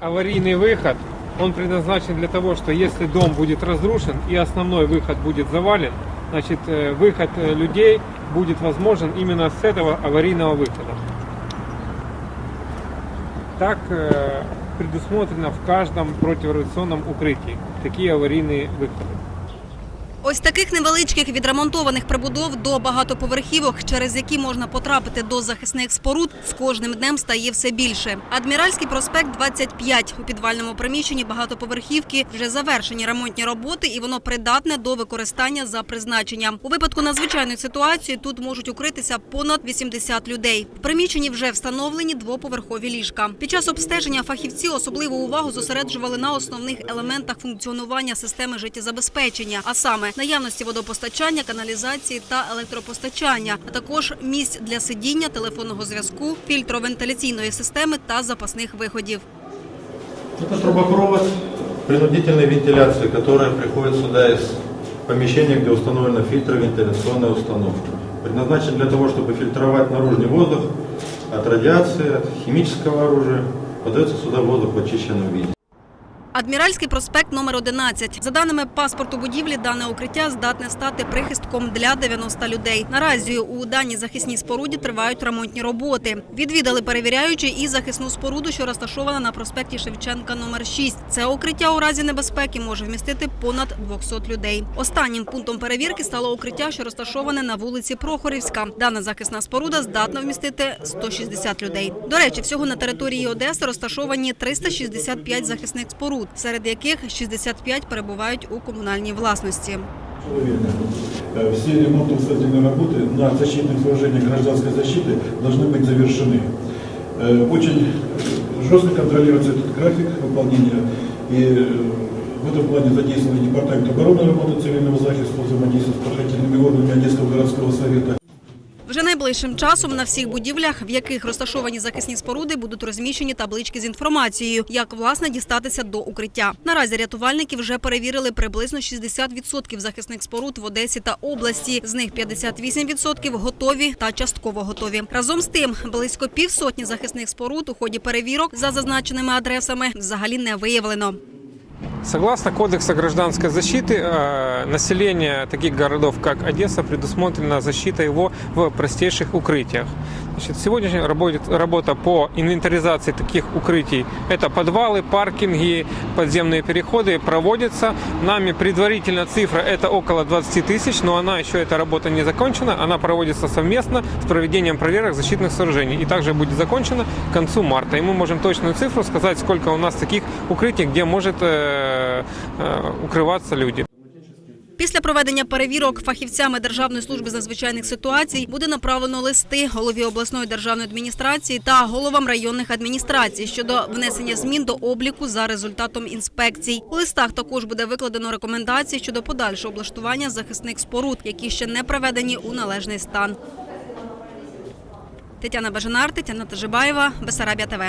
аварийный выход, он предназначен для того, что если дом будет разрушен и основной выход будет завален, значит э, выход э, людей будет возможен именно с этого аварийного выхода. Так э, предусмотрено в каждом противорадиационном укрытии такие аварийные выходы. Ось таких невеличких відремонтованих прибудов до багатоповерхівок, через які можна потрапити до захисних споруд, з кожним днем стає все більше. Адміральський проспект 25. У підвальному приміщенні багатоповерхівки вже завершені ремонтні роботи, і воно придатне до використання за призначенням. У випадку надзвичайної ситуації тут можуть укритися понад 80 людей. В приміщенні вже встановлені двоповерхові ліжка. Під час обстеження фахівці особливу увагу зосереджували на основних елементах функціонування системи життєзабезпечення, а саме наявності водопостачання, каналізації та електропостачання, а також місць для сидіння, телефонного зв'язку, фільтровентиляційної системи та запасних виходів. Это трубопровод принудительной вентиляции, которая приходит сюда из помещения, где установлена фильтровентиляционная установка. Предназначен для того, чтобы фильтровать наружный воздух от радиации, от химического оружия. Подается сюда воздух в очищенном виде. Адміральський проспект номер 11. За даними паспорту будівлі, дане укриття здатне стати прихистком для 90 людей. Наразі у даній захисній споруді тривають ремонтні роботи. Відвідали перевіряючи і захисну споруду, що розташована на проспекті Шевченка номер 6. Це укриття у разі небезпеки може вмістити понад 200 людей. Останнім пунктом перевірки стало укриття, що розташоване на вулиці Прохорівська. Дана захисна споруда здатна вмістити 160 людей. До речі, всього на території Одеси розташовані 365 захисних споруд, серед яких 65 перебувають у комунальній власності. человека. Э, Все ремонтно-строительные работы на защитных сооружениях гражданской защиты должны быть завершены. Э, Очень жестко контролируется этот график выполнения. И э, в этом плане задействован Департамент обороны работы цивильного захиста, взаимодействия с найближчим часом на всіх будівлях, в яких розташовані захисні споруди, будуть розміщені таблички з інформацією, як власне дістатися до укриття. Наразі рятувальники вже перевірили приблизно 60% захисних споруд в Одесі та області. З них 58% готові та частково готові. Разом з тим, близько півсотні захисних споруд у ході перевірок за зазначеними адресами взагалі не виявлено. Согласно Кодекса гражданской защиты, э, население таких городов, как Одесса, предусмотрена защита его в простейших укрытиях. Значит, сегодняшняя работа, по инвентаризации таких укрытий – это подвалы, паркинги, подземные переходы – проводится. Нами предварительно цифра – это около 20 тысяч, но она еще, эта работа не закончена. Она проводится совместно с проведением проверок защитных сооружений. И также будет закончена к концу марта. И мы можем точную цифру сказать, сколько у нас таких укрытий, где может э, укрываться люди. Після проведення перевірок фахівцями Державної служби з надзвичайних ситуацій буде направлено листи голові обласної державної адміністрації та головам районних адміністрацій щодо внесення змін до обліку за результатом інспекцій. У листах також буде викладено рекомендації щодо подальшого облаштування захисних споруд, які ще не приведені у належний стан. Тетяна Бажанар, Тетяна Тажибаєва, Бесарабія ТВ.